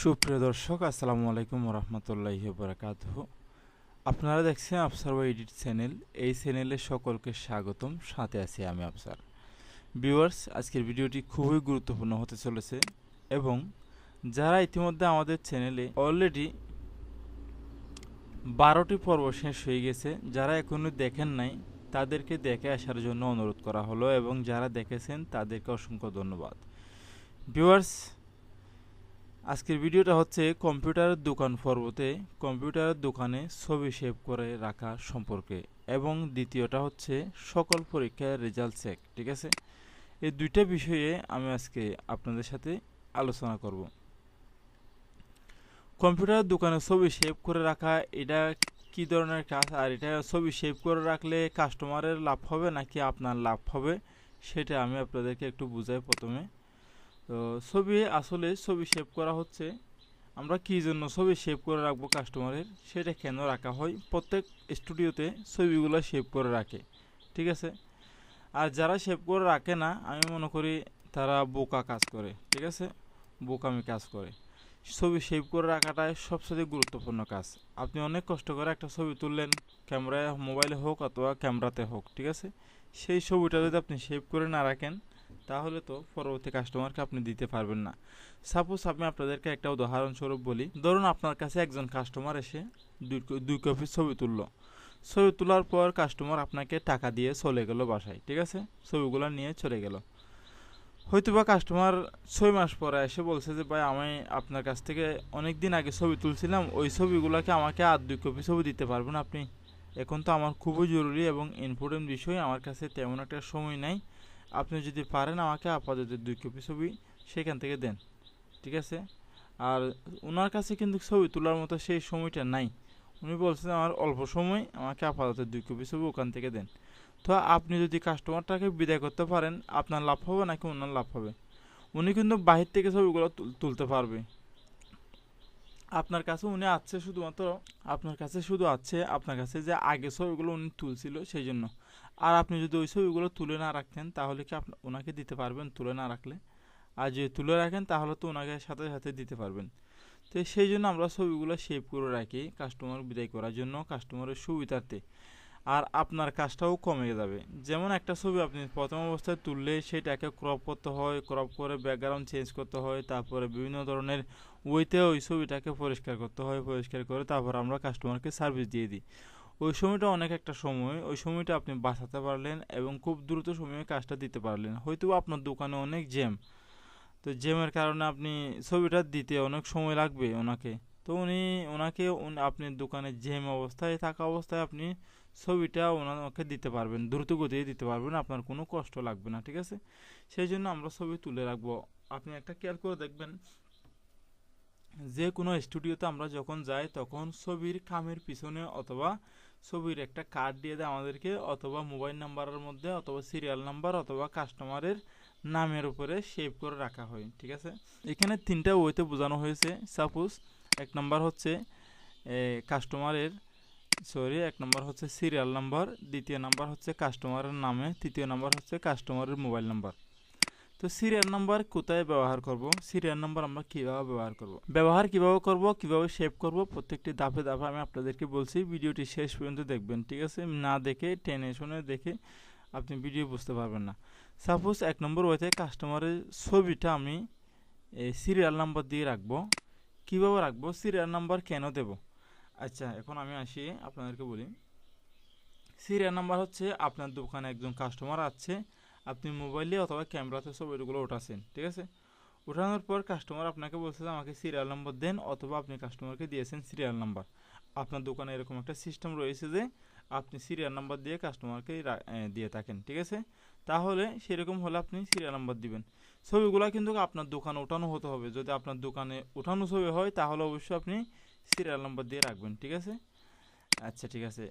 সুপ্রিয় দর্শক, আসসালামু আলাইকুম রহমতুল্লাহি বরাকাত আপনারা দেখছেন আফসার বা এডিট চ্যানেল এই চ্যানেলে সকলকে স্বাগতম। সাথে আছি আমি আফসার ভিউয়ার্স আজকের ভিডিওটি খুবই গুরুত্বপূর্ণ হতে চলেছে এবং যারা ইতিমধ্যে আমাদের চ্যানেলে অলরেডি বারোটি পর্ব শেষ হয়ে গেছে, যারা এখনও দেখেন নাই, তাদেরকে দেখে আসার জন্য অনুরোধ করা হলো এবং যারা দেখেছেন, তাদেরকে অসংখ্য ধন্যবাদ। ভিউয়ার্স আজকের ভিডিওটা হচ্ছে কম্পিউটারের দোকান পর্বতে কম্পিউটারের দোকানে ছবি সেভ করে রাখা সম্পর্কে এবং দ্বিতীয়টা হচ্ছে সকল পরীক্ষার রেজাল্ট চেক, ঠিক আছে? এই দুইটা বিষয়ে আমি আজকে আপনাদের সাথে আলোচনা করব। কম্পিউটারের দোকানে ছবি সেভ করে রাখা, এটা কি ধরনের কাজ? আর এটা ছবি সেভ করে রাখলে কাস্টমারের লাভ হবে নাকি আপনার লাভ হবে? সেটা আমি আপনাদেরকে একটু বুঝাই প্রথমে। তো ছবি আসলে ছবি সেভ করা হচ্ছে। আমরা কী জন্য ছবি সেভ করে রাখব কাস্টমারের সেটা কেন রাখা হয়? প্রত্যেক স্টুডিওতে ছবিগুলো সেভ করে রাখে, ঠিক আছে? আর যারা সেভ করে রাখে না, আমি মনে করি তারা বোকা কাজ করে, ঠিক আছে? বোকামি কাজ করে। ছবি সেভ করে রাখাটাই সবচেয়ে গুরুত্বপূর্ণ কাজ। আপনি অনেক কষ্ট করে একটা ছবি তুললেন, ক্যামেরায় মোবাইলে হোক অথবা ক্যামেরাতে হোক, ঠিক আছে? সেই ছবিটা যদি আপনি সেভ করে না রাখেন তাহলে তো পরবর্তী কাস্টমারকে আপনি দিতে পারবেন না। সাপোজ আমি আপনাদেরকে একটা উদাহরণস্বরূপ বলি। ধরুন আপনার কাছে একজন কাস্টমার এসে দুই কপি ছবি তুললো। ছবি তোলার পর কাস্টমার আপনাকে টাকা দিয়ে চলে গেল বাসায়, ঠিক আছে? ছবিগুলো নিয়ে চলে গেল। হয়তোবা কাস্টমার ছয় মাস পরে এসে বলছে যে, ভাই, আমি আপনার কাছ থেকে অনেক দিন আগে ছবি তুলছিলাম। ওই ছবিগুলোকে আমাকে আর দুই কপি ছবি দিতে পারবেন আপনি। এখন তো আমার খুবই জরুরি এবং ইম্পর্টেন্ট বিষয়। আমার কাছে তেমন একটা সময় নাই। আপনি যদি পারেন আমাকে আপাতত দুই কপি ছবি সেখান থেকে দেন, ঠিক আছে? আর ওনার কাছে কিন্তু ছবি তোলার মতো সেই সময়টা নাই। উনি বলছেন আমার অল্প সময়, আমাকে আপাতত দুই কপি ছবি ওখান থেকে দেন। তো আপনি যদি কাস্টমারটাকে বিদায় করতে পারেন, আপনার লাভ হবে নাকি ওনার লাভ হবে? উনি কিন্তু বাহির থেকে ছবিগুলো তুলতে পারবে। আপনার কাছে উনি আছে শুধুমাত্র, আপনার কাছে শুধু আছে, আপনার কাছে যে আগে ছবিগুলো উনি তুলছিল, সেই জন্য। আর আপনি যদি ওই ছবিগুলো তুলে না রাখতেন, তাহলে কি আপনি, ওনাকে দিতে পারবেন তুলে না রাখলে? আর যদি তুলে রাখেন, তাহলে তো ওনাকে সাথে সাথে দিতে পারবেন। তো সেই জন্য আমরা ছবিগুলো সেভ করে রাখি কাস্টমার বিদায় করার জন্য কাস্টমারের সুবিধার্থে। আর আপনার কাজটাও কমে যাবে। যেমন একটা ছবি আপনি প্রথম অবস্থায় তুললে সেটাকে ক্রপ করতে হয় ক্রপ করে ব্যাকগ্রাউন্ড চেঞ্জ করতে হয়, তারপরে বিভিন্ন ধরনের ওইতে ওই ছবিটাকে পরিষ্কার করতে হয়, পরিষ্কার করে তারপর আমরা কাস্টমারকে সার্ভিস দিয়ে দিই। ওই সময়টা অনেক একটা সময়, ওই সময়টা আপনি বাঁচাতে পারলেন এবং খুব দ্রুত সময়ে কাজটা দিতে পারলেন। হয়তো আপনার দোকানে অনেক জ্যাম। তো জ্যামের কারণে আপনি ছবিটা দিতে অনেক সময় লাগবে ওনাকে। তো উনি, ওনাকে আপনি দোকানে জ্যাম অবস্থায় থাকা অবস্থায় আপনি ছবিটা ওনাকে দিতে পারবেন, দ্রুত গতিতে দিতে পারবেন, আপনার কোনো কষ্ট লাগবে না, ঠিক আছে? সেই জন্য আমরা ছবি তুলে রাখব। আপনি একটা কেয়ার করে দেখবেন, যে কোনো স্টুডিওতে আমরা যখন যাই তখন ছবির খামের পিছনে অথবা ছবির একটা কার্ড দিয়ে দেয় আমাদেরকে, অথবা মোবাইল নাম্বারের মধ্যে, অথবা সিরিয়াল নাম্বার অথবা কাস্টমারের নামের উপরে সেভ করে রাখা হয়, ঠিক আছে? এখানে তিনটা ওয়েতে বোঝানো হয়েছে। সাপোজ এক নাম্বার হচ্ছে কাস্টমারের সরি এক নম্বর হচ্ছে সিরিয়াল নাম্বার দ্বিতীয় নাম্বার হচ্ছে কাস্টমারের নামে, তৃতীয় নাম্বার হচ্ছে কাস্টমারের মোবাইল নাম্বার তো সিরিয়াল নাম্বার কোথায় ব্যবহার করব? সিরিয়াল নাম্বার আমরা কীভাবে ব্যবহার করব? ব্যবহার কীভাবে করব? কীভাবে সেভ করব? প্রত্যেকটি ধাপে ধাপে আমি আপনাদেরকে বলছি, ভিডিওটি শেষ পর্যন্ত দেখবেন, ঠিক আছে? না দেখে, টেনে শুনে দেখে আপনি ভিডিও বুঝতে পারবেন না। সাপোজ এক নম্বর ওইতে কাস্টমারের ছবিটা আমি সিরিয়াল নাম্বার দিয়ে রাখব। কীভাবে রাখব? সিরিয়াল নাম্বার কেন দেব? আচ্ছা এখন আমি আসি আপনাদেরকে বলি। সিরিয়াল নাম্বার হচ্ছে আপনার দোকানে একজন কাস্টমার আছে। আপনি মোবাইলে অথবা ক্যামেরাতে ছবিগুলো ওঠাচ্ছেন ঠিক আছে? ওঠানোর পর কাস্টমার আপনাকে বলছে যে, আমাকে সিরিয়াল নাম্বার দেন অথবা আপনি কাস্টমারকে দিয়েছেন সিরিয়াল নাম্বার আপনার দোকানে এরকম একটা সিস্টেম রয়েছে যে, আপনি সিরিয়াল নাম্বার দিয়ে কাস্টমারকে দিয়ে থাকেন, ঠিক আছে? তাহলে সেরকম হলে আপনি সিরিয়াল নাম্বার দিবেন। ছবিগুলো কিন্তু আপনার দোকানে ওঠানো হতে হবে। যদি আপনার দোকানে ওঠানো ছবি হয়, তাহলে অবশ্যই আপনি সিরিয়াল নাম্বার দিয়ে রাখবেন, ঠিক আছে? আচ্ছা ঠিক আছে।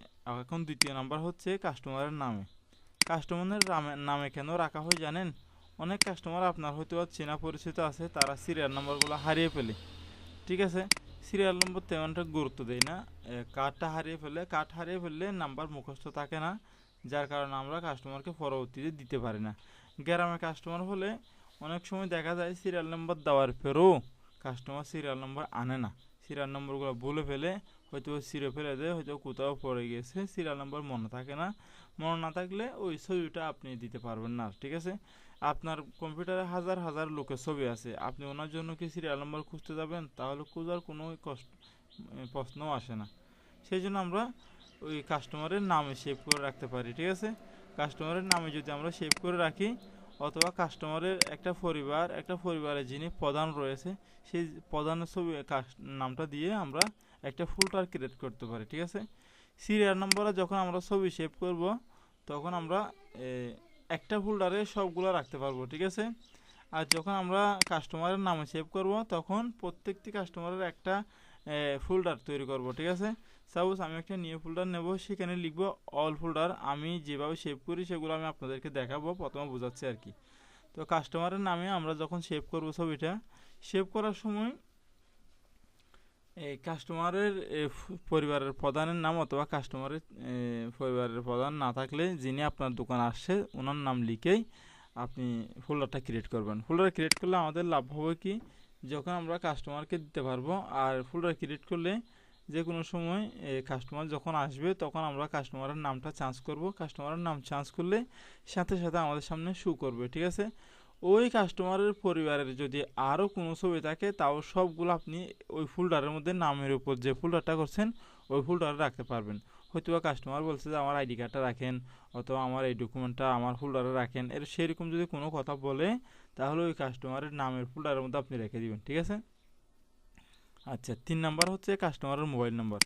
এখন দ্বিতীয় নাম্বার হচ্ছে কাস্টমারের নামে। কাস্টমারের নামে কেন রাখা হয় জানেন? অনেক কাস্টমার আপনার হয়তো চেনা পরিচিত আছে, তারা সিরিয়াল নাম্বারগুলো হারিয়ে ফেলে। ঠিক আছে? সিরিয়াল নম্বর তেমনটা গুরুত্ব দেয় না। কার্ডটা হারিয়ে ফেলে কার্ড হারিয়ে ফেললে নাম্বার মুখস্থ থাকে না, যার কারণে আমরা কাস্টমারকে পরবর্তীতে দিতে পারি না। গ্রামে কাস্টমার হলে অনেক সময় দেখা যায় সিরিয়াল নম্বর দেওয়ার পরেও কাস্টমার সিরিয়াল নম্বর আনে না। সিরিয়াল নম্বরগুলো বলে ফেলে হয়তো সিরে ফেলে দেয়, হয়তো কোথাও পড়ে গেছে সিরিয়াল নম্বর মনে থাকে না। মনে না থাকলে ওই ছবিটা আপনি দিতে পারবেন না, ঠিক আছে? আপনার কম্পিউটারে হাজার হাজার লোকের ছবি আছে, আপনি ওনার জন্য কি সিরিয়াল নম্বর খুঁজতে যাবেন? তাহলে খোঁজার কোনো কষ্ট প্রশ্নও আসে না। সেই জন্য আমরা ওই কাস্টমারের নামে সেভ করে রাখতে পারি, ঠিক আছে? কাস্টমারের নামে যদি আমরা সেভ করে রাখি, অথবা কাস্টমারের একটা পরিবার, একটা পরিবারের যিনি প্রধান রয়েছে, সেই প্রধানের ছবি নামটা দিয়ে আমরা একটা ফোল্ডার ক্রিয়েট করতে পারি, ঠিক আছে? সিরিয়াল নম্বরে যখন আমরা ছবি সেভ করব, তখন আমরা একটা ফোল্ডারে সবগুলো রাখতে পারব, ঠিক আছে? আর যখন আমরা কাস্টমারের নামে সেভ করব, তখন প্রত্যেকটি কাস্টমারের একটা ফোল্ডার তৈরি করব, ঠিক আছে? সাপোজ আমি একটা নিউ ফোল্ডার নেব, সেখানে লিখব অল ফোল্ডার আমি যেভাবে সেভ করি সেগুলো আমি আপনাদেরকে দেখাবো, প্রথমে বোঝাচ্ছি আর কি। তো কাস্টমারের নামে আমরা যখন সেভ করব ছবিটা সেভ করার সময় এই কাস্টমারের পরিবারের প্রধানের নাম অথবা কাস্টমারের পরিবারের প্রধান না থাকলে যিনি আপনার দোকান আসছে, ওনার নাম লিখেই আপনি ফোল্ডারটা ক্রিয়েট করবেন। ফোল্ডার ক্রিয়েট করলে আমাদের লাভ হবে কি? যখন আমরা কাস্টমারকে দিতে পারব, আর ফোল্ডার ক্রিয়েট করলে যে কোনো সময় কাস্টমার যখন আসবে, তখন আমরা কাস্টমারের নামটা চান্স করব। কাস্টমারের নাম চান্স করলে সাথে সাথে আমাদের সামনে শু করবে, ঠিক আছে? ওই কাস্টমারের পরিবারের যদি আরও কোনো ছবি থাকে, তাও সবগুলো আপনি ওই ফোল্ডারের মধ্যে নামের উপর যে ফোল্ডারটা করছেন, ওই ফোল্ডারে রাখতে পারবেন। হয়তো কাস্টমার বলছে যে, আমার আইডি কার্ডটা রাখেন, অথবা আমার এই ডকুমেন্টটা আমার ফোল্ডারে রাখেন। এর সেরকম যদি কোনো কথা বলে, তাহলে ওই কাস্টমারের নামের ফোল্ডারের মধ্যে আপনি রেখে দিবেন, ঠিক আছে? আচ্ছা তিন নাম্বার হচ্ছে কাস্টমারের মোবাইল নম্বর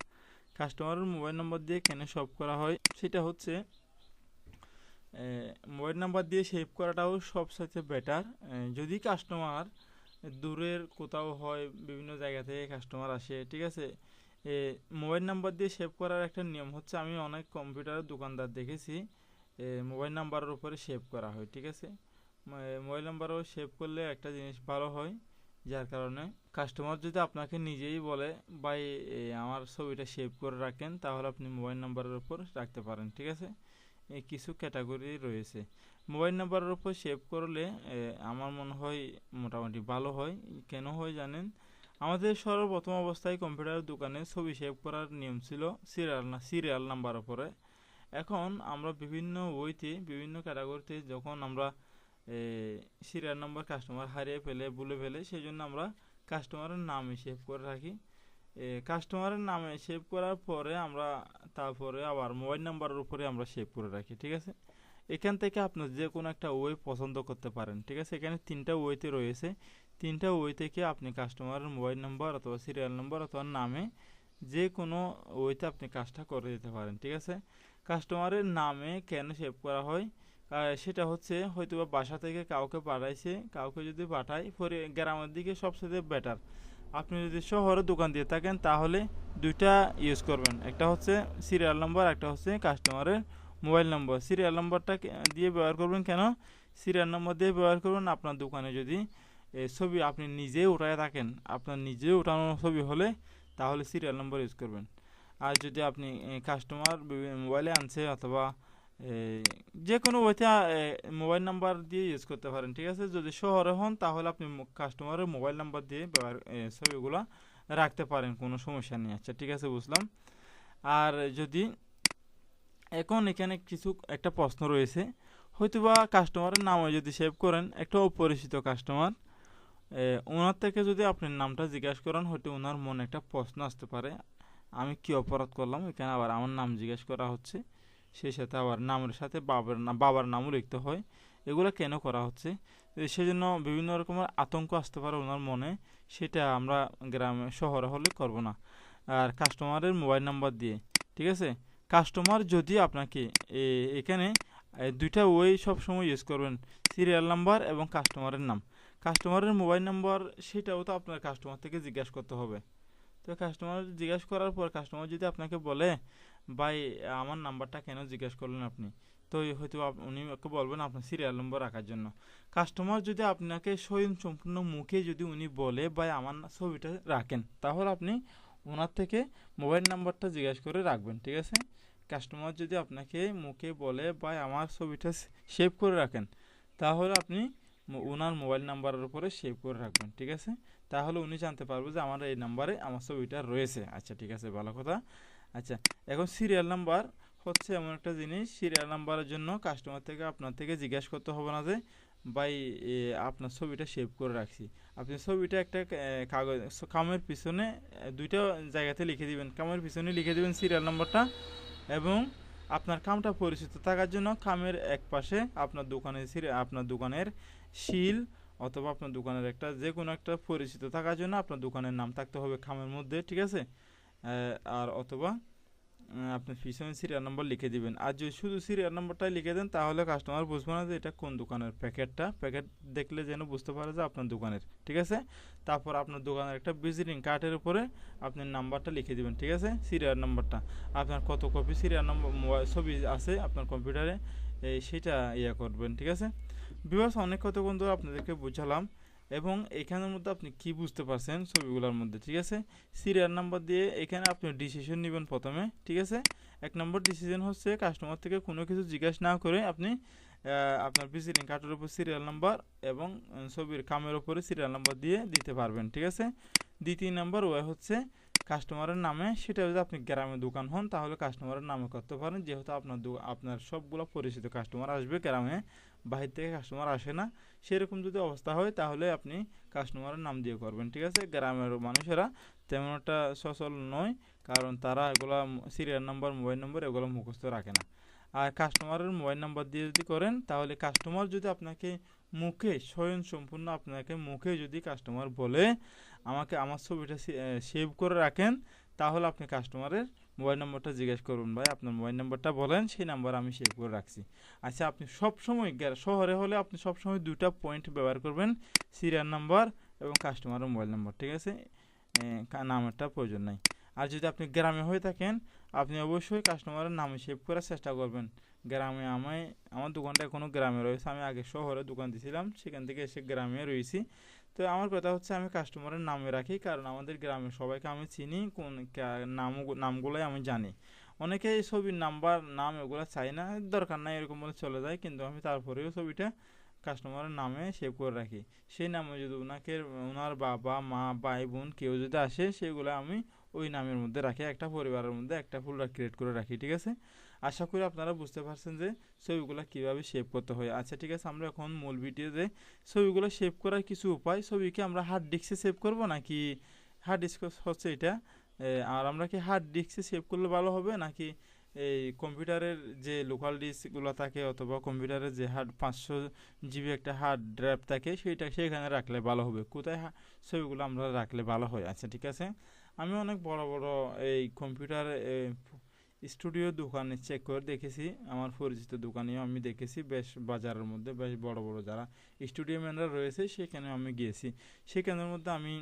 কাস্টমারের মোবাইল নম্বর দিয়ে কেন সব করা হয়? সেটা হচ্ছে মোবাইল নাম্বার দিয়ে সেভ করাটাও সবসাথে বেটার যদি কাস্টমার দূরের কোথাও হয়, বিভিন্ন জায়গা থেকে কাস্টমার আসে, ঠিক আছে? মোবাইল নাম্বার দিয়ে সেভ করার একটা নিয়ম হচ্ছে, আমি অনেক কম্পিউটারের দোকানদার দেখেছি মোবাইল নাম্বারের উপরে সেভ করা হয়, ঠিক আছে? মোবাইল নাম্বারও সেভ করলে একটা জিনিস ভালো হয়, যার কারণে কাস্টমার যদি আপনাকে নিজেই বলে, ভাই আমার ছবিটা সেভ করে রাখেন, তাহলে আপনি মোবাইল নাম্বারের উপর রাখতে পারেন, ঠিক আছে? কিছু ক্যাটাগরি রয়েছে। মোবাইল নাম্বারের উপর সেভ করলে আমার মনে হয় মোটামুটি ভালো হয়। কেন হয় জানেন? আমাদের সর্বপ্রথম অবস্থায় কম্পিউটার দোকানে ছবি সেভ করার নিয়ম ছিল সিরিয়াল না সিরিয়াল নাম্বার উপরে। এখন আমরা বিভিন্ন বইতে, বিভিন্ন ক্যাটাগরিতে যখন আমরা সিরিয়াল নাম্বার কাস্টমার হারিয়ে ফেলে, ভুলে ফেলে সেই জন্য আমরা কাস্টমারের নামে সেভ করে রাখি কাস্টমারের নামে সেভ করার পরে আমরা তারপরে আবার মোবাইল নাম্বারের উপরে আমরা সেভ করে রাখি, ঠিক আছে? এখান থেকে আপনার যে কোনো একটা ওয়ে পছন্দ করতে পারেন, ঠিক আছে? এখানে তিনটা ওয়েতে রয়েছে। তিনটা ওয়ে থেকে আপনি কাস্টমারের মোবাইল নাম্বার অথবা সিরিয়াল নাম্বার অথবা নামে যে কোনো ওয়েতে আপনি কাজটা করে দিতে পারেন, ঠিক আছে? কাস্টমারের নামে কেন সেভ করা হয়? সেটা হচ্ছে হয়তো বাসা থেকে কাউকে পাঠাইছে, কাউকে যদি পাঠায় গ্রামের দিকে সবচেয়ে বেটার আপনি যদি শহরে দোকান দিয়ে থাকেন, তাহলে দুইটা ইউজ করবেন। একটা হচ্ছে সিরিয়াল নম্বর একটা হচ্ছে কাস্টমারের মোবাইল নম্বর সিরিয়াল নম্বরটা দিয়ে ব্যবহার করবেন কেন? সিরিয়াল নম্বর দিয়ে ব্যবহার করবেন আপনার দোকানে যদি ছবি আপনি নিজে উঠায় থাকেন। আপনার নিজে উঠানো ছবি হলে তাহলে সিরিয়াল নম্বর ইউজ করবেন। আর যদি আপনি কাস্টমার মোবাইলে আনছে অথবা যে কোনো ওইটা মোবাইল নাম্বার দিয়ে ইউজ করতে পারেন, ঠিক আছে? যদি শহরে হন, তাহলে আপনি কাস্টমারের মোবাইল নাম্বার দিয়ে ব্যবহার ছবিগুলো রাখতে পারেন, কোনো সমস্যা নেই। আচ্ছা ঠিক আছে, বুঝলাম। আর যদি এখন এখানে কিছু, একটা প্রশ্ন রয়েছে হয়তো বা কাস্টমারের নামে যদি সেভ করেন, একটা অপরিচিত কাস্টমার ওনার থেকে যদি আপনি নামটা জিজ্ঞাসা করেন, হয়তো ওনার মনে একটা প্রশ্ন আসতে পারে, আমি কি অপরাধ করলাম? এখানে আবার আমার নাম জিজ্ঞেস করা হচ্ছে। সেই সাথে আবার নামের সাথে বাবার নাম বাবার নামও লিখতে হয়। এগুলো কেন করা হচ্ছে? সেজন্য বিভিন্ন রকমের আতঙ্ক আসতে পারে ওনার মনে, সেটা আমরা গ্রামে, শহরে হলে করব না। আর কাস্টমারের মোবাইল নাম্বার দিয়ে, ঠিক আছে? কাস্টমার যদি আপনাকে এখানে দুইটা ওয়ে সবসময় ইউজ করবেন সিরিয়াল নাম্বার এবং কাস্টমারের নাম। কাস্টমারের মোবাইল নাম্বার, সেটাও তো আপনার কাস্টমার থেকে জিজ্ঞাসা করতে হবে। তো কাস্টমার জিজ্ঞাসা করার পর কাস্টমার যদি আপনাকে বলে ভাই, আমার নাম্বারটা কেন জিজ্ঞেস করলেন আপনি? তো হয়তো উনি ওকে বলবেন আপনার সিরিয়াল নম্বর রাখার জন্য। কাস্টমার যদি আপনাকে স্বয়ং সম্পূর্ণ মুখে যদি উনি বলে, ভাই, আমার ছবিটা রাখেন, তাহলে আপনি ওনার থেকে মোবাইল নাম্বারটা জিজ্ঞেস করে রাখবেন, ঠিক আছে? কাস্টমার যদি আপনাকে মুখে বলে, ভাই, আমার ছবিটা সেভ করে রাখেন, তাহলে আপনি ওনার মোবাইল নাম্বারের উপরে সেভ করে রাখবেন, ঠিক আছে? তাহলে উনি জানতে পারবে যে আমার এই নাম্বারে আমার ছবিটা রয়েছে। আচ্ছা ঠিক আছে, ভালো কথা। আচ্ছা এখন সিরিয়াল নাম্বার হচ্ছে এমন একটা জিনিস সিরিয়াল নাম্বারের জন্য কাস্টমার থেকে আপনার থেকে জিজ্ঞাসা করতে হবে না যে, ভাই আপনার ছবিটা সেভ করে রাখছি। আপনি ছবিটা একটা কাগজ, কামের পিছনে দুইটা জায়গাতে লিখে দিবেন। কামের পিছনে লিখে দিবেন সিরিয়াল নাম্বারটা এবং আপনার কামটা পরিচিত থাকার জন্য কামের এক পাশে আপনার দোকানের আপনার দোকানের শিল অথবা আপনার দোকানের একটা যে কোনো একটা পরিচিত থাকার জন্য আপনার দোকানের নাম থাকতে হবে খামের মধ্যে, ঠিক আছে? আর অথবা আপনি পিছনে সিরিয়াল নাম্বার লিখে দিবেন। আর যদি শুধু সিরিয়াল নাম্বারটাই লিখে দেন, তাহলে কাস্টমার বুঝবে না যে এটা কোন দোকানের প্যাকেটটা। প্যাকেট দেখলে যেন বুঝতে পারে যে আপনার দোকানের, ঠিক আছে? তারপর আপনার দোকানের একটা ভিজিটিং কার্ডের উপরে আপনি নাম্বারটা লিখে দিবেন, ঠিক আছে? সিরিয়াল নাম্বারটা আপনার কত কপি সিরিয়াল নম্বর মোবাইল ছবি আছে আপনার কম্পিউটারে এই সেটা ইয়ে করবেন, ঠিক আছে? বিভাস অনেক কত বন্ধু আপনাদেরকে বুঝালাম। এবং এখানের মধ্যে আপনি কি বুঝতে পারছেন ছবিগুলোর মধ্যে, ঠিক আছে? সিরিয়াল নাম্বার দিয়ে এখানে আপনি ডিসিশন নেবেন প্রথমে, ঠিক আছে? এক নম্বর ডিসিশন হচ্ছে কাস্টমার থেকে কোনো কিছু জিজ্ঞাসা না করে আপনি আপনার ভিজিটিং কার্ডের উপর সিরিয়াল নাম্বার এবং ছবির কামের উপরে সিরিয়াল নাম্বার দিয়ে দিতে পারবেন, ঠিক আছে? দ্বিতীয় নাম্বার ওয়ে হচ্ছে কাস্টমারের নামে, সেটা যদি আপনি গ্রামে দোকান হন তাহলে কাস্টমারের নামে করতে পারেন। যেহেতু আপনার আপনার সবগুলো পরিচিত কাস্টমার আসবে গ্রামে বাহির থেকে কাস্টমার আসে না, সেরকম যদি অবস্থা হয় তাহলে আপনি কাস্টমারের নাম দিয়ে করবেন, ঠিক আছে? গ্রামের মানুষেরা তেমন একটা সচল নয়, কারণ তারা এগুলো সিরিয়াল নাম্বার মোবাইল নম্বর এগুলো মুখস্থ রাখে না। আর কাস্টমারের মোবাইল নাম্বার দিয়ে যদি করেন, তাহলে কাস্টমার যদি আপনাকে মুখে স্বয়ং সম্পূর্ণ আপনাকে মুখে যদি কাস্টমার বলে, আমাকে আমার ছবিটা সেভ করে রাখেন, তাহলে আপনি কাস্টমারের মোবাইল নম্বরটা জিজ্ঞেস করুন ভাই। আপনার মোবাইল নম্বরটা বলেন, সেই নাম্বার আমি সেভ করে রাখছি। আচ্ছা আপনি সব সময় শহরে হলে আপনি সব সময় দুটা পয়েন্ট ব্যবহার করবেন সিরিয়াল নাম্বার এবং কাস্টমারের মোবাইল নম্বর, ঠিক আছে? নামেরটা প্রয়োজন নাই। আর যদি আপনি গ্রামে হয়ে থাকেন, আপনি অবশ্যই কাস্টমারের নামে সেভ করার চেষ্টা করবেন। গ্রামে আমায়, আমার দোকানটা এখনও গ্রামে রয়েছে। আমি আগে শহরে দোকান দিয়েছিলাম সেখান থেকে এসে গ্রামে রয়েছি। তো আমার কথা হচ্ছে আমি কাস্টমারের নামে রাখি, কারণ আমাদের গ্রামের সবাইকে আমি চিনি, কোন নাম, নামগুলোই আমি জানি। অনেকে এই ছবির নাম্বার, নাম এগুলো চাই না, দরকার নাই এরকম বলে চলে যায়, কিন্তু আমি তারপরেও ছবিটা কাস্টমারের নামে সেভ করে রাখি। সেই নামে যদি ওনাকে ওনার বাবা, মা, ভাই, বোন কেউ যদি আসে, সেগুলো আমি ওই নামের মধ্যে রাখি, একটা পরিবারের মধ্যে একটা ফোল্ডার ক্রিয়েট করে রাখি, ঠিক আছে? আশা করি আপনারা বুঝতে পারছেন যে ছবিগুলো কীভাবে সেভ করতে হয়। আচ্ছা ঠিক আছে, আমরা এখন মূল ভিডিওতে ছবিগুলো সেভ করার কিছু উপায়, ছবিকে আমরা হার্ড ডিস্কে সেভ করব নাকি হার্ড ডিস্ক হচ্ছে এটা? আর আমরা কি হার্ড ডিস্কে সেভ করলে ভালো হবে নাকি এই কম্পিউটারের যে লোকাল ডিস্কগুলো থাকে অথবা কম্পিউটারের যে হার্ড পাঁচশো জিবি একটা হার্ড ড্রাইভ থাকে সেইটা সেখানে রাখলে ভালো হবে, কোথায় ছবিগুলো আমরা রাখলে ভালো হয়। আচ্ছা ঠিক আছে, আমি অনেক বড় বড় এই কম্পিউটার স্টুডিও দোকানে চেক করে দেখেছি, আমার পরিচিত দোকানেও আমি দেখেছি, বেশ বাজারের মধ্যে বেশ বড় বড় যারা স্টুডিও ম্যানরা রয়েছে সেখানে আমি গিয়েছি। সেখানের মধ্যে আমি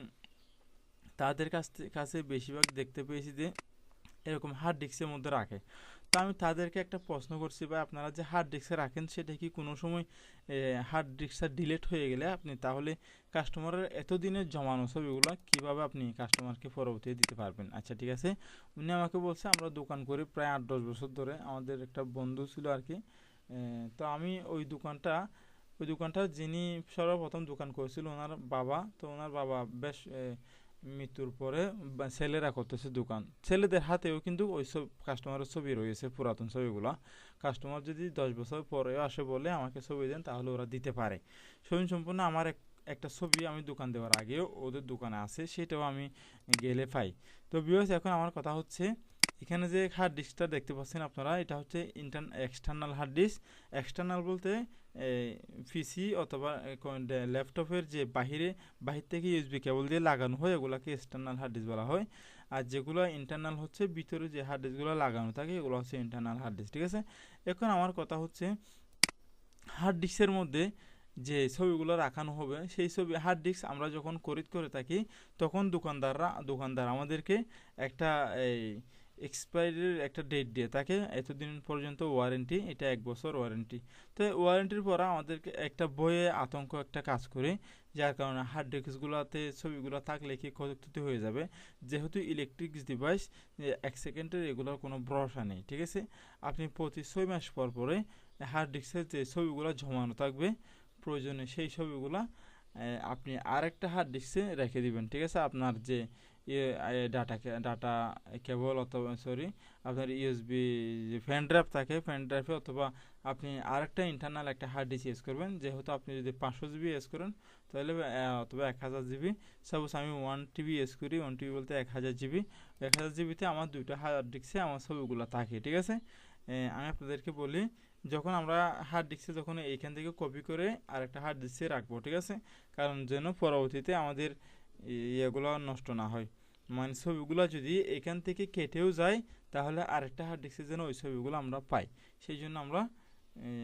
তাদের কাছ কাছে বেশিরভাগ দেখতে পেয়েছি যে, এরকম হার্ড ডিস্কের মধ্যে রাখে। তো আমি তাদেরকে একটা প্রশ্ন করছি বা আপনারা যে হার্ড ডিস্কে রাখেন, সেটা কি কোনো সময় হার্ড ডিস্কটা ডিলেট হয়ে গেলে আপনি তাহলে কাস্টমারের এতদিনের জমানো ছবিগুলো কীভাবে আপনি কাস্টমারকে পরবর্তীতে দিতে পারবেন? আচ্ছা ঠিক আছে। উনি আমাকে বলছে, আমরা দোকান করি প্রায় আট দশ বছর ধরে। আমাদের একটা বন্ধু ছিল আর কি। তো আমি ওই দোকানটা ওই দোকানটা যিনি সর্বপ্রথম দোকান করেছিল, ওনার বাবা। তো ওনার বাবা বেশ মৃত্যুর পরে ছেলেরা করতেছে দোকান। ছেলেদের হাতেও কিন্তু ওই সব কাস্টমারের ছবি রয়েছে, পুরাতন ছবিগুলো। কাস্টমার যদি দশ বছর পরেও আসে বলে আমাকে ছবি দেন, তাহলে ওরা দিতে পারে। স্বয়ং সম্পূর্ণ আমার এক, একটা ছবি আমি দোকান দেওয়ার আগেও ওদের দোকানে আছে, সেটাও আমি গেলে পাই। তো বিওস এখন আমার কথা হচ্ছে, এখানে যে হার্ড ডিস্কটা দেখতে পাচ্ছেন আপনারা, এটা হচ্ছে inter external hard disk external বলতে পিসি অথবা ল্যাপটপের যে বাহিরে, বাহির থেকে ইউএসবি কেবল দিয়ে লাগানো হয়, এগুলোকে এক্সটার্নাল হার্ড ডিস্ক বলা হয়। আর যেগুলো ইন্টারনাল হচ্ছে, ভিতরে যে হার্ড ডিস্কগুলো লাগানো থাকে, এগুলো হচ্ছে ইন্টারনাল হার্ড ডিস্ক ঠিক আছে? এখন আমার কথা হচ্ছে হার্ড ডিস্কের মধ্যে যে ছবিগুলো রাখানো হবে, সেই ছবি হার্ড ডিস্ক আমরা যখন খরিদ করে থাকি, তখন দোকানদাররা, দোকানদার আমাদেরকে একটা, এই এক্সপায়ারির একটা ডেট দিয়ে থাকে, এতদিন পর্যন্ত ওয়ারেন্টি এটা এক বছর ওয়ারেন্টি তো ওয়ারেন্টির পর আমাদেরকে একটা বইয়ে আতঙ্ক একটা কাজ করে, যার কারণে হার্ড ডিস্কগুলোতে ছবিগুলো থাকলে কি ক্ষতি হয়ে যাবে? যেহেতু ইলেকট্রিক ডিভাইস এক সেকেন্ডের এগুলোর কোনো ভরসা নেই, ঠিক আছে? আপনি প্রতি ছয় মাস পর পরে হার্ড ডিস্কের যে ছবিগুলো জমানো থাকবে, প্রয়োজনে সেই ছবিগুলো আপনি আরেকটা হার্ড ডিস্কে রেখে দিবেন, ঠিক আছে? আপনার যে ডাটা ডাটা কেবল অথবা সরি আপনার ইউএসবি যে ফ্যান ড্রাইভ থাকে ফ্যান ড্রাইভে অথবা আপনি আরেকটা ইন্টারনাল একটা হার্ড ডিস্ক ইউজ করবেন। যেহেতু আপনি যদি পাঁচশো জিবি ইউজ করেন, তাহলে অথবা এক হাজার জিবি সাপোজ আমি ওয়ান টিবি ইউজ করি ওয়ান টিবি বলতে এক হাজার জিবি এক হাজার জিবিতে আমার দুইটা হার্ড ডিস্কে আমার ছবিগুলো থাকে, ঠিক আছে? আমি আপনাদেরকে বলি, যখন আমরা হার্ড ডিস্কে যখন এইখান থেকে কপি করে আরেকটা হার্ড ডিস্কে রাখব, ঠিক আছে? কারণ যেন পরবর্তীতে আমাদের ইয়েগুলো নষ্ট না হয়। মানে ছবিগুলো যদি এখান থেকে কেটেও যায়, তাহলে আরেকটা হার্ড ডিস্কে যেন ওই ছবিগুলো আমরা পাই। সেই জন্য আমরা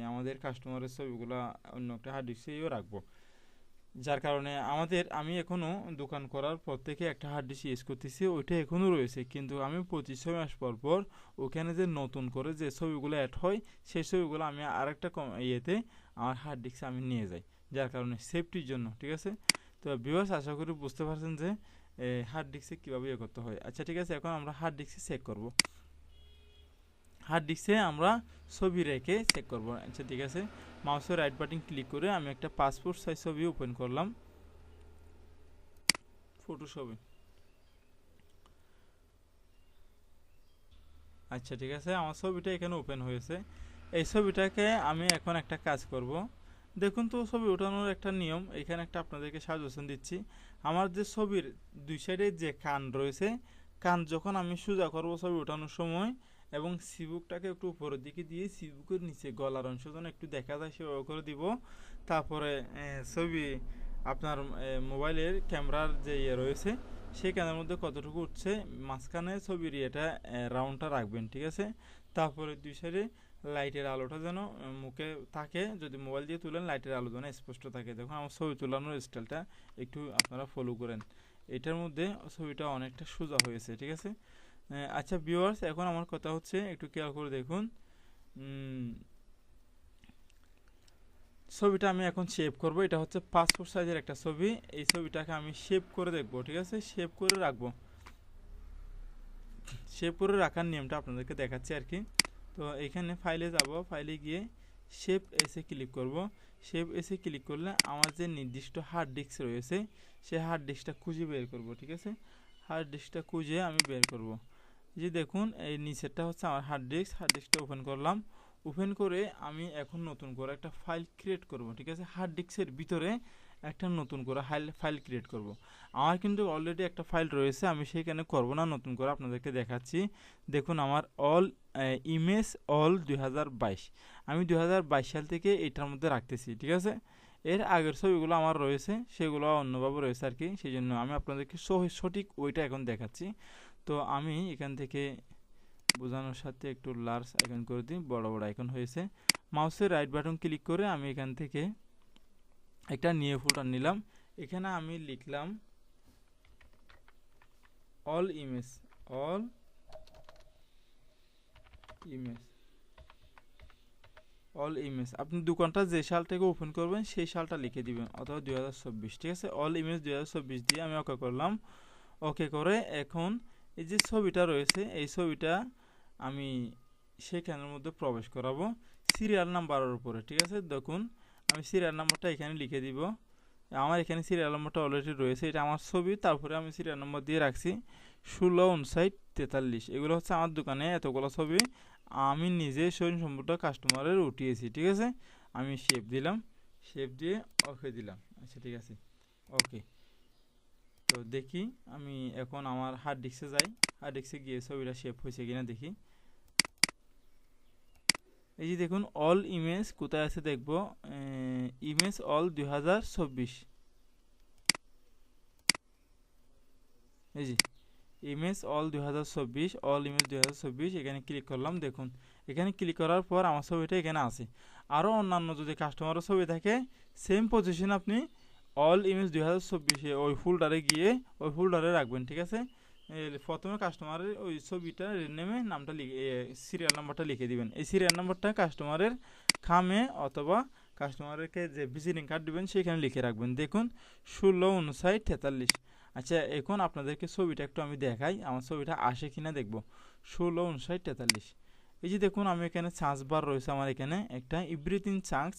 আমাদের কাস্টমারের ছবিগুলো অন্য একটা হার্ড ডিস্কেও রাখব। যার কারণে আমাদের, আমি এখনও দোকান করার পর থেকে একটা হার্ড ডিস্ক ইউজ করতেছি, ওইটা এখনও রয়েছে। কিন্তু আমি পঁচিশ ছয় মাস পর পর ওখানে যে নতুন করে যে ছবিগুলো অ্যাড হয়, সেই ছবিগুলো আমি আরেকটা কম ইয়েতে আমার হার্ড ডিস্কে আমি নিয়ে যাই। যার কারণে সেফটির জন্য, ঠিক আছে? তো বিভার্স আশা করি বুঝতে পারছেন যে হার্ড ডিস্কে কীভাবে ইয়ে করতে হয়। আচ্ছা ঠিক আছে, এখন আমরা হার্ড ডিস্কে চেক করব। হার্ড ডিস্কে আমরা ছবি রেখে চেক করব। আচ্ছা ঠিক আছে। মাউসের রাইট বাটন ক্লিক করে আমি একটা পাসপোর্ট সাইজ ছবি ওপেন করলাম। ফটো ছবি। আচ্ছা ঠিক আছে, আমার ছবিটা এখানে ওপেন হয়েছে। এই ছবিটাকে আমি এখন একটা কাজ করব। দেখুন তো, ছবি ওঠানোর একটা নিয়ম। এখানে একটা আপনাদেরকে সাজেশন দিচ্ছি। আমার যে ছবির দুই সাইডে যে কান রয়েছে, কান যখন আমি সোজা করব ছবি ওঠানোর সময় এবং সিবুকটাকে একটু উপরের দিকে দিয়ে সিবুকের নিচে গলার অংশ যেন একটু দেখা যায়, সেভাবে করে দিব। তারপরে ছবি আপনার মোবাইলের ক্যামেরার যে ইয়ে রয়েছে, সেই ক্যামেরার মধ্যে কতটুকু উঠছে, মাঝখানে ছবির ইয়েটা রাউন্ডটা রাখবেন, ঠিক আছে? তারপরে দুই সাইডে লাইটের আলোটা যেন মুখে থাকে, যদি মোবাইল দিয়ে তুলেন, লাইটের আলো যেন স্পষ্ট থাকে। দেখুন, আমার ছবি তোলানোর স্টাইলটা একটু আপনারা ফলো করেন। এটার মধ্যে ছবিটা অনেকটা সোজা হয়েছে, ঠিক আছে? আচ্ছা ভিউয়ার্স এখন আমার কথা হচ্ছে, একটু খেয়াল করে দেখুন। ছবিটা আমি এখন শেপ করব। এটা হচ্ছে পাসপোর্ট সাইজের একটা ছবি। এই ছবিটাকে আমি শেপ করে দেখব, ঠিক আছে? শেপ করে রাখব। শেপ করে রাখার নিয়মটা আপনাদেরকে দেখাচ্ছি আর কি। তো এখানে ফাইলে যাব। ফাইলে গিয়ে শেপ এসে ক্লিক করব। শেপ এসে ক্লিক করলে আমার যে নির্দিষ্ট হার্ড ডিস্ক রয়েছে সেই হার্ড ডিস্কটা খুঁজে বের করব, ঠিক আছে? হার্ড ডিস্কটা খুঁজে আমি বের করব। যে দেখুন, এই নিচেরটা হচ্ছে আমার হার্ড ডিস্ক হার্ড ডিস্কটা ওপেন করলাম। ওপেন করে আমি এখন নতুন করে একটা ফাইল ক্রিয়েট করব, ঠিক আছে? হার্ড ডিস্কের ভিতরে একটা নতুন করে ফাইল ফাইল ক্রিয়েট করব। আমার কিন্তু অলরেডি একটা ফাইল রয়েছে, আমি সেখানে করব না, নতুন করে আপনাদেরকে দেখাচ্ছি। দেখুন, আমার অল ইমেজ অল দু হাজার বাইশ। আমি দু হাজার বাইশ সাল থেকে এটার মধ্যে রাখতেছি, ঠিক আছে? এর আগের ছবিগুলো আমার রয়েছে, সেগুলো অন্যভাবে রয়েছে আর কি সেই জন্য আমি আপনাদেরকে সঠিক ওইটা এখন দেখাচ্ছি। তো আমি এখান থেকে বোঝানোর সাথে একটু লার্জ আইকন করে দিই, বড় বড় আইকন হয়েছে। মাউসের রাইট বাটন ক্লিক করে আমি এখান থেকে একটা নিয়ে ফোল্ডার নিলাম। এখানে আমি লিখলাম all image all image. All image আপনি দোকানটা যে সাল থেকে ওপেন করবেন, সেই সালটা লিখে দিবেন, অথবা দুই ঠিক আছে? অল ইমেজ দুই দিয়ে আমি ওকে করলাম। ওকে করে এখন এই যে ছবিটা রয়েছে, এই ছবিটা আমি সেখানের মধ্যে প্রবেশ করাবো সিরিয়াল নাম্বারের উপরে, ঠিক আছে? দেখুন, আমি সিরিয়াল নাম্বারটা এখানে লিখে দিব। আমার এখানে সিরিয়াল নাম্বারটা অলরেডি রয়েছে, এটা আমার ছবি, তারপরে আমি সিরিয়াল নম্বর দিয়ে রাখছি ষোলো উনষাট তেতাল্লিশ। এগুলো হচ্ছে আমার দোকানে এতগুলো ছবি। আমি নিজে স্বয়ং সম্পূর্ণ কাস্টমারের উঠিয়েছি, ঠিক আছে? আমি শেপ দিলাম শেপ দিয়ে ওকে দিলাম। আচ্ছা ঠিক আছে। ওকে তো দেখি আমি এখন আমার হার্ড ডিস্কে যাই। হার্ড ডিস্কে গিয়ে ছবিটা শেপ হয়েছে কিনা দেখি। এই যে দেখুন অল ইমেজ কোথায় আছে দেখব? ইমেজ অল দুই এই যে। ইমেজ অল দু হাজার চব্বিশ অল ইমেজ দু হাজার চব্বিশ, এখানে ক্লিক করলাম, দেখুন। এখানে ক্লিক করার পর আমার ছবিটা এখানে আছে। আরও অন্যান্য যদি কাস্টমারের ছবি থাকে সেম পজিশন আপনি অল ইমেজ দুই হাজার চব্বিশে ওই ফোল্ডারে গিয়ে ওই ফোল্ডারে রাখবেন, ঠিক আছে? প্রথমে কাস্টমারের ওই ছবিটা নেমে নামটা লিখে সিরিয়াল নাম্বারটা লিখে দিবেন। এই সিরিয়াল নাম্বারটা কাস্টমারের খামে অথবা কাস্টমারকে যে ভিজিটিং কার্ড দেবেন, সেখানে লিখে রাখবেন। দেখুন, ষোলো, উনষাট, তেতাল্লিশ। আচ্ছা এখন আপনাদেরকে ছবিটা একটু আমি দেখাই। আমার ছবিটা আসে কিনা দেখব। ষোলো উনষাট তেতাল্লিশ। এই যে দেখুন, আমি এখানে চান্স বার রয়েছে আমার এখানে। একটা এভরিথিং চান্স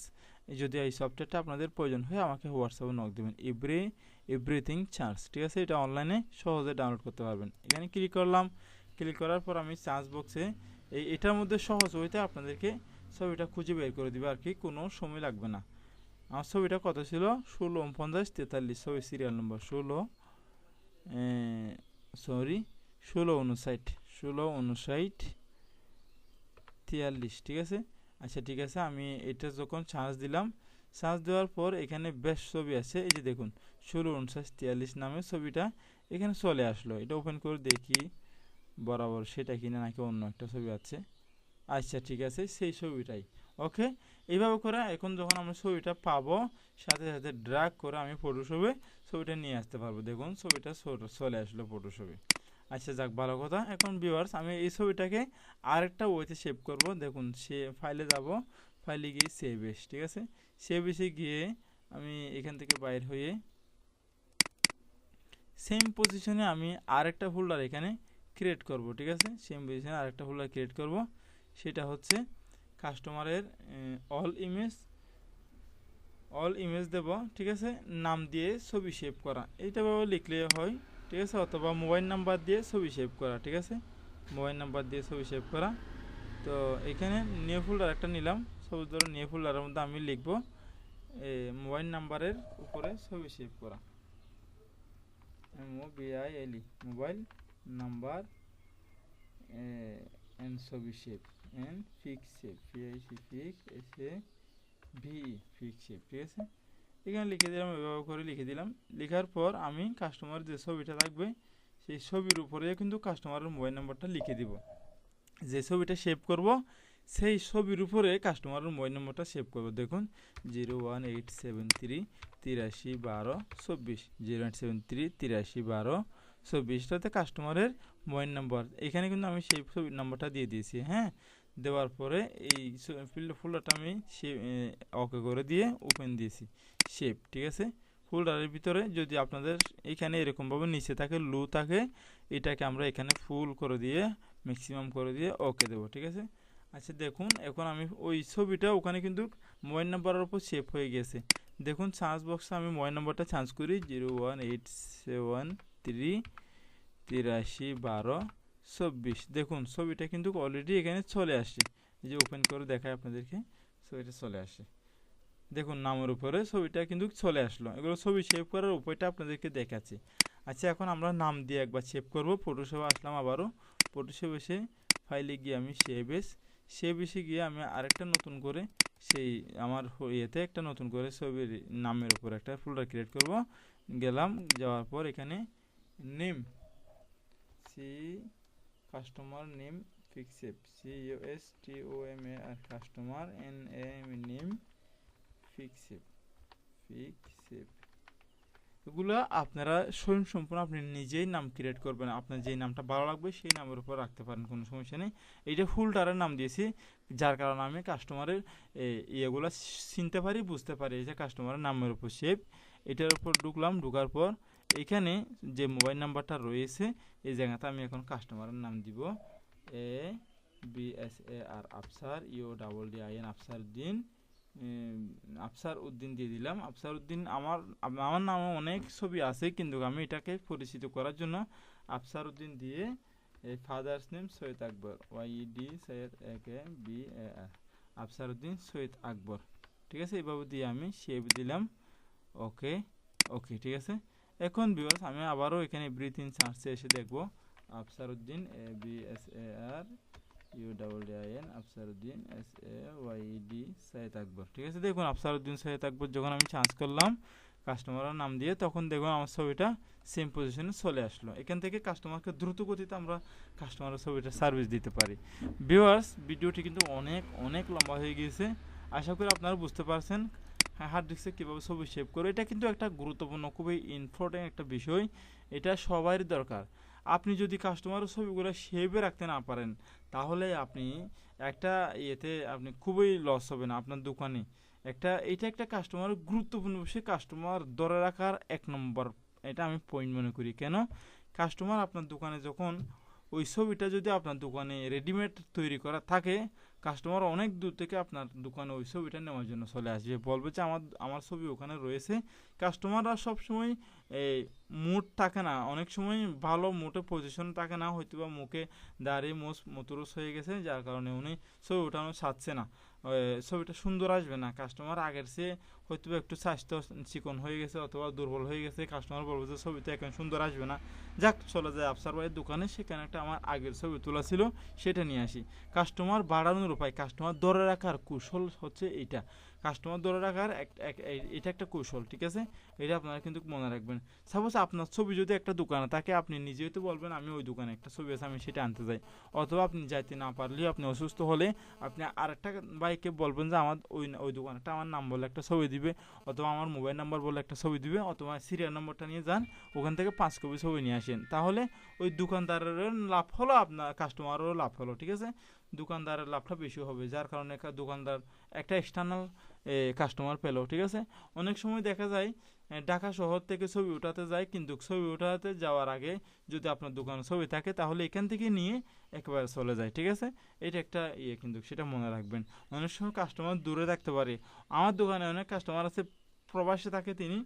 যদি এই সফটওয়্যারটা আপনাদের প্রয়োজন হয়, আমাকে হোয়াটসঅ্যাপে নক দেবেন। এভরি এভরিথিং চান্স ঠিক আছে? এটা অনলাইনে সহজে ডাউনলোড করতে পারবেন। এখানে ক্লিক করলাম। ক্লিক করার পর আমি চান্স বক্সে এই, এটার মধ্যে সহজ হইতে আপনাদেরকে ছবিটা খুঁজে বের করে দিবে আর কি কোনো সময় লাগবে না। আমার ছবিটা কত ছিল? ষোলো উনপঞ্চাশ তেতাল্লিশ। ছবি সিরিয়াল নম্বর ষোলো সরি, ষোলো উনষাট ষোলো উনষাট, তিয়াল্লিশ, ঠিক আছে? আচ্ছা ঠিক আছে, আমি এটা যখন চার্জ দিলাম চার্জ দেওয়ার পর এখানে বেশ ছবি আছে, এই যে দেখুন, ষোলো উনষাট, তিয়াল্লিশ নামে ছবিটা এখানে চলে আসলো। এটা ওপেন করে দেখি, বরাবর সেটা কিনা নাকি অন্য একটা ছবি আছে। আচ্ছা ঠিক আছে, সেই ছবিটাই ওকে এইভাবে করে এখন যখন আমরা ছবিটা পাবো, সাথে সাথে ড্রাগ করে আমি ফটোশপে ছবিটা নিয়ে আসতে পারব। দেখুন, ছবিটা চলে আসলো ফটোশপে আচ্ছা যাক, ভালো কথা। এখন ভিউয়ার্স আমি এই ছবিটাকে আরেকটা ওয়েতে সেভ করব। দেখুন, সে ফাইলে যাব। ফাইলে গিয়ে সেভ এস, ঠিক আছে? সেভ এসে গিয়ে আমি এখান থেকে বাইর হয়ে সেম পজিশনে আমি আরেকটা ফোল্ডার এখানে ক্রিয়েট করব, ঠিক আছে? সেম পজিশনে আরেকটা ফোল্ডার ক্রিয়েট করব। সেটা হচ্ছে কাস্টমারের অল ইমেজ অল ইমেজ দেব, ঠিক আছে? নাম দিয়ে ছবি সেভ করা। এইটা লিখলে হয়, ঠিক আছে? অথবা মোবাইল নাম্বার দিয়ে ছবি সেভ করা, ঠিক আছে? মোবাইল নাম্বার দিয়ে ছবি সেভ করা। তো এখানে নিউ ফোল্ডার একটা নিলাম। সবুজ ধরো নিউ ফোল্ডারের মধ্যে আমি লিখব মোবাইল নাম্বারের উপরে ছবি সেভ করা। M O B I L E mobile number N ছবি save N fix save PIC fix S V fix ঠিক আছে? এখানে লিখে দিলাম এভাবে করে লিখে দিলাম। লেখার পর আমি কাস্টমার যে ছবিটা থাকবে সেই ছবির উপরে কিন্তু কাস্টমারের মোবাইল নাম্বারটা লিখে দিব। যে ছবিটা সেভ করব, সেই ছবির উপরে কাস্টমারের মোবাইল নম্বরটা সেভ করব। দেখুন zero one eight seven three তিরাশি বারো চব্বিশ জিরো এইট সেভেন থ্রি তিরাশি বারো চব্বিশটাতে কাস্টমারের মোবাইল নম্বর এখানে কিন্তু আমি সেই ছবির নাম্বারটা দিয়ে দিয়েছি হ্যাঁ? দেওয়ার পরে এই ফিল্ড ফোল্ডারটা আমি ওকে করে দিয়ে ওপেন দিয়েছি। শেপ ঠিক আছে? ফোল্ডারের ভিতরে যদি আপনাদের এখানে এরকমভাবে নিচে থাকে লু থাকে, এটাকে আমরা এখানে ফুল করে দিয়ে ম্যাক্সিমাম করে দিয়ে ওকে দেবো, ঠিক আছে? আচ্ছা দেখুন, এখন আমি ওই ছবিটা ওখানে কিন্তু মোবাইল নাম্বারের উপর সেভ হয়ে গেছে। দেখুন চার্জ বক্সে আমি মোবাইল নাম্বারটা চার্জ করি zero one eight seven three তিরাশি বারো। চব্বিশ। দেখুন, ছবিটা কিন্তু অলরেডি এখানে চলে এই যে ওপেন করে দেখায় আপনাদেরকে, ছবিটা চলে আসে দেখুন, নামের উপরে ছবিটা কিন্তু চলে আসলো। এগুলো ছবি সেভ করার উপায়টা আপনাদেরকে দেখাচ্ছি। আচ্ছা এখন আমরা নাম দিয়ে একবার সেভ করব। ফটোশপে আসলাম আবারও। ফটোশপ এসে ফাইলে গিয়ে আমি সেভ এস। সেভ এসে গিয়ে আমি আরেকটা নতুন করে সেই আমার ইয়েতে একটা নতুন করে ছবির নামের উপর একটা ফোল্ডার ক্রিয়েট করব। গেলাম, যাওয়ার পর এখানে name C customer name ফিক্সেপ C U S T O M A R customer N M name ফিক্সেপ ফিক্সেপ এগুলো আপনারা স্বয়ং সম্পূর্ণ আপনি নিজেই নাম ক্রিয়েট করবেন। আপনার যেই নামটা ভালো লাগবে সেই নামের উপর রাখতে পারেন, কোনো সমস্যা নেই। এইটা ফুলটারের নাম দিয়েছি, যার কারণে আমি কাস্টমারের ইয়েগুলো চিনতে পারি, বুঝতে পারি, এই যে কাস্টমারের নামের উপর সেভ এটার উপর ঢুকলাম, ঢুকার পর এখানে যে মোবাইল নাম্বারটা রয়েছে, এই জায়গাতে আমি এখন কাস্টমারের নাম দিব। A, B, S, A, R Afsar, U, double D, I, N, Afsar Uddin. Afsar Uddin দিয়ে দিলাম। আফসার উদ্দিন আমার আমার নামে অনেক ছবি আছে, কিন্তু আমি এটাকে পরিচিত করার জন্য আফসার উদ্দিন দিয়ে এই father's name Syed Akbar. Y D, Syed, A, K, B, A, R. Afsar Uddin Syed Akbar. ঠিক আছে? এইভাবে দিয়ে আমি সেভ দিলাম। ওকে ওকে, ঠিক আছে? এখন বিকজ আমি আবারও এখানে ব্রিথ ইন সার্চে এসে দেখব। Afsaruddin A B S A R U double D I N Afsaruddin S A Y D Syed Akbar. ঠিক আছে, দেখুন আফসারউদ্দিন সৈয়দ আকবর যখন আমি চার্জ করলাম কাস্টমারের নাম দিয়ে, তখন দেখুন আমার ছবিটা সেম পজিশনে চলে আসলো। এখান থেকে কাস্টমারকে দ্রুত গতিতে আমরা কাস্টমারের ছবিটা সার্ভিস দিতে পারি। ভিউয়ার্স ভিডিওটি কিন্তু অনেক অনেক লম্বা হয়ে গিয়েছে। আশা করি আপনারা বুঝতে পারছেন। হার্ড ডিস্কে কীভাবে ছবি সেভ করে এটা কিন্তু একটা গুরুত্বপূর্ণ, খুবই ইম্পর্টেন্ট একটা বিষয়। এটা সবারই দরকার। আপনি যদি কাস্টমারের ছবিগুলো সেভে রাখতে না পারেন, তাহলে আপনি একটা ইয়েতে আপনি খুবই লস হবেন আপনার দোকানে। একটা, এটা একটা কাস্টমার গুরুত্বপূর্ণ বিষয় কাস্টমার ধরে রাখার এক নম্বর, এটা আমি পয়েন্ট মনে করি। কেন? কাস্টমার আপনার দোকানে যখন ওই ছবিটা যদি আপনার দোকানে রেডিমেড তৈরি করা থাকে কাস্টমার অনেক দূর থেকে আপনার দোকানে ওই ছবিটা নেওয়ার জন্য চলে আসবে। বলবে যে আমার আমার ছবি ওখানে রয়েছে। কাস্টমাররা সবসময় এই মুড থাকে না। অনেক সময় ভালো মুটে পজিশন থাকে না হয়তো বা মুখে দাঁড়িয়ে মোস মতুরস হয়ে গেছে, যার কারণে উনি ছবি ওঠানো ছাড়ছে না। ছবিটা সুন্দর আসবে না। কাস্টমার আগের চেয়ে হয়তো একটু স্বাস্থ্য চিকন হয়ে গেছে অথবা দুর্বল হয়ে গেছে কাস্টমার বলবে যে ছবিটা এখন সুন্দর আসবে না। যাক, চলে যায় আফসার ভাইয়ের দোকানে, সেখানে একটা আমার আগের ছবি তোলা ছিল, সেটা নিয়ে আসি। কাস্টমার বাড়ানোর উপায় কাস্টমার ধরে রাখার কৌশল হচ্ছে এইটা। কাস্টমার ধরে রাখার এটা একটা কৌশল, ঠিক আছে? এটা আপনারা কিন্তু মনে রাখবেন। সাপোজ আপনার ছবি যদি একটা দোকানে থাকে, আপনি নিজেই তো বলবেন, আমি ওই দোকানে একটা ছবি আছে, আমি সেটা আনতে যাই। অথবা আপনি যাইতে না পারলেও আপনি অসুস্থ হলে আপনি আরেকটা বাইকে বলবেন যে, আমার ওই ওই দোকানটা আমার নাম বলে একটা ছবি দিবে, অথবা আমার মোবাইল নাম্বার বলে একটা ছবি দিবে, অথবা সিরিয়াল নম্বরটা নিয়ে যান, ওখান থেকে পাঁচ কপি ছবি নিয়ে আসেন। তাহলে ওই দোকানদারের লাভ হলো, আপনার কাস্টমারেরও লাভ হলো, ঠিক আছে? দোকানদারের লাভটা বেশি হবে, যার কারণে দোকানদার একটা এক্সটার্নাল কাস্টমার পেল, ঠিক আছে? অনেক সময় দেখা যায় ঢাকা শহর থেকে ছবি উঠাতে যায় কিন্তু ছবি উঠাতে যাওয়ার আগে যদি আপনার দোকানে ছবি থাকে, তাহলে এখান থেকে নিয়ে একেবারে চলে যায় ঠিক আছে? এটা একটা ইয়ে কিন্তু, সেটা মনে রাখবেন। অনেক সময় কাস্টমার দূরে থাকতে পারে। আমার দোকানে অনেক কাস্টমার আছে, প্রবাসে থাকে তিনি।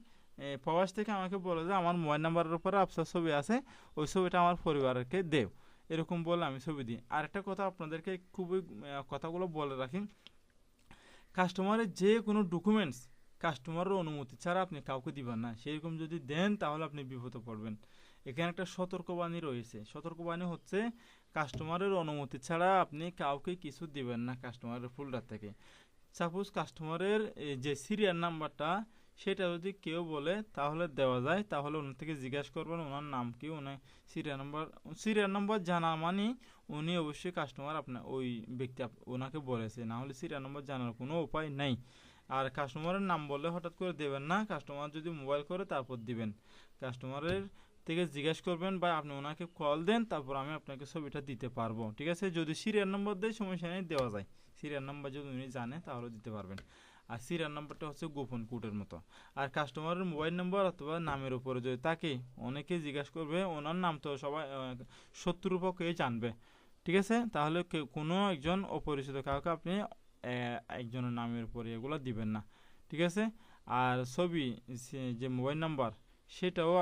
প্রবাস থেকে আমাকে বলে যে, আমার মোবাইল নাম্বারের উপরে আপনার ছবি আছে, ওই ছবিটা আমার পরিবারকে দেও। এরকম বলে আমি ছবি দিই। আরেকটা কথা আপনাদেরকে খুবই কথাগুলো বলে রাখি। কাস্টমারের যে কোনো ডকুমেন্টস কাস্টমারের অনুমতি ছাড়া আপনি কাউকে দিবেন না। সেরকম যদি দেন, তাহলে আপনি বিপদে পড়বেন এখানে একটা সতর্কবাণী রয়েছে। সতর্কবাণী হচ্ছে কাস্টমারের অনুমতি ছাড়া আপনি কাউকে কিছু দিবেন না কাস্টমারের ফোল্ডার থেকে। সাপোজ কাস্টমারের যে সিরিয়াল নাম্বারটা সেটা যদি কেউ বলে, তাহলে দেওয়া যায়। তাহলে ওনার থেকে জিজ্ঞাসা করবেন, ওনার নাম কি? ওনার সিরিয়াল নাম্বার সিরিয়াল নাম্বার জানা মানে উনি অবশ্যই কাস্টমার আপনার ওই ব্যক্তি ওনাকে বলেছে। না হলে সিরিয়াল নাম্বার জানার কোনো উপায় নেই। আর কাস্টমারের নাম বললে হঠাৎ করে দেবেন না কাস্টমার যদি মোবাইল করে তারপর দিবেন। কাস্টমারের থেকে জিজ্ঞেস করবেন বা আপনি ওনাকে কল দেন, তারপর আমি আপনাকে ছবিটা দিতে পারব। ঠিক আছে? যদি সিরিয়াল নম্বর দেয় সমস্যা নেই দেওয়া যায়। সিরিয়াল নাম্বার যদি উনি জানে, তাহলে দিতে পারবেন। আর সিরিয়াল নাম্বারটা হচ্ছে গোপন কোডের মতো। আর কাস্টমারের মোবাইল নাম্বার অথবা নামের উপরে যদি তাকে অনেকে জিজ্ঞাসা করবে, ওনার নাম তো সবাই শত্রুর পক্ষে জানবে। ঠিক আছে? তাহলে কোনো একজন অপরিচিত কাউকে আপনি একজনের নামের উপরে এগুলো দিবেন না, ঠিক আছে? আর ছবি যে মোবাইল নাম্বার, সেটাও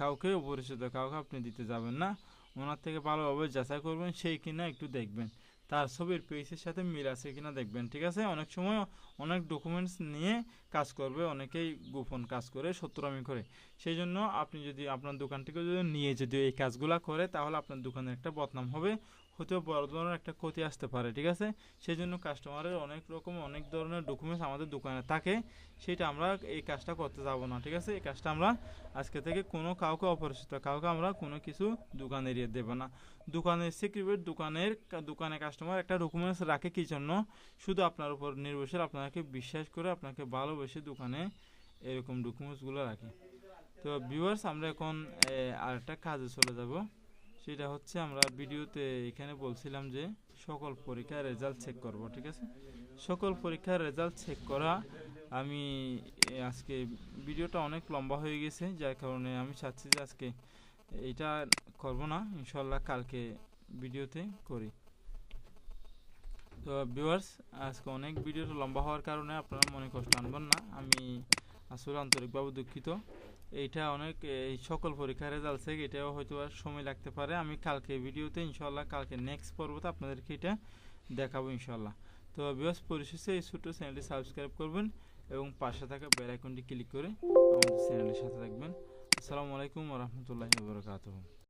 কাউকে অপরিচিত, কাউকে আপনি দিতে যাবেন না। ওনার থেকে ভালোভাবে যাচাই করবেন, সেই কিনা একটু দেখবেন। তার ছবির পেজের সাথে মিল আছে কিনা দেখবেন, ঠিক আছে? অনেক সময় অনেক ডকুমেন্টস নিয়ে কাজ করবে, অনেকেই গোপন কাজ করে শত্রুমি করে। সেই জন্য আপনি যদি, আপনার দোকান থেকে যদি নিয়ে যদি এই কাজগুলো করে, তাহলে আপনার দোকানের একটা বদনাম হবে। হতেও বড় ধরনের একটা ক্ষতি আসতে পারে, ঠিক আছে? সেই জন্য কাস্টমারের অনেক রকম, অনেক ধরনের ডকুমেন্টস আমাদের দোকানে থাকে, সেটা আমরা এই কাজটা করতে যাব না, ঠিক আছে? এই কাজটা আমরা আজকে থেকে কোনো কাউকে অপরিচিত, কাউকে আমরা কোনো কিছু দোকান এরিয়ে দেব না। দোকানের সিক্রিট দোকানের দোকানে কাস্টমার একটা ডকুমেন্টস রাখে কি জন্য? শুধু আপনার উপর নির্ভরশীল, আপনাকে বিশ্বাস করে আপনাকে ভালোবেসে দোকানে এরকম ডকুমেন্টসগুলো রাখে। তো ভিউয়ার্স আমরা এখন আরেকটা কাজে চলে যাব। সেটা হচ্ছে আমরা ভিডিওতে এখানে বলছিলাম যে সকল পরীক্ষার রেজাল্ট চেক করব, ঠিক আছে? সকল পরীক্ষার রেজাল্ট চেক করা, আমি আজকে ভিডিওটা অনেক লম্বা হয়ে গেছে, যার কারণে আমি চাচ্ছি যে আজকে এটা করব না, ইনশাল্লাহ কালকে ভিডিওতে করি। তো ভিউয়ার্স আজকে অনেক ভিডিওটা লম্বা হওয়ার কারণে আপনারা মনে কষ্ট আনবেন না, আমি আসলে আন্তরিকভাবে দুঃখিত। এইটা অনেক, এই সকল পরীক্ষার রেজাল্ট থেকে এটাও হয়তো আর সময় লাগতে পারে। আমি কালকে ভিডিওতে ইনশাল্লাহ কালকে নেক্সট পর্বতে আপনাদেরকে এটা দেখাবো ইনশাল্লাহ তো বিবাস পরিশেষে এই ছোট্ট চ্যানেলটি সাবস্ক্রাইব করবেন এবং পাশে থাকা বেল আইকনটি ক্লিক করে আমাদের চ্যানেলের সাথে থাকবেন। আসসালামু আলাইকুম রহমতুল্লাহ বরকাতহ।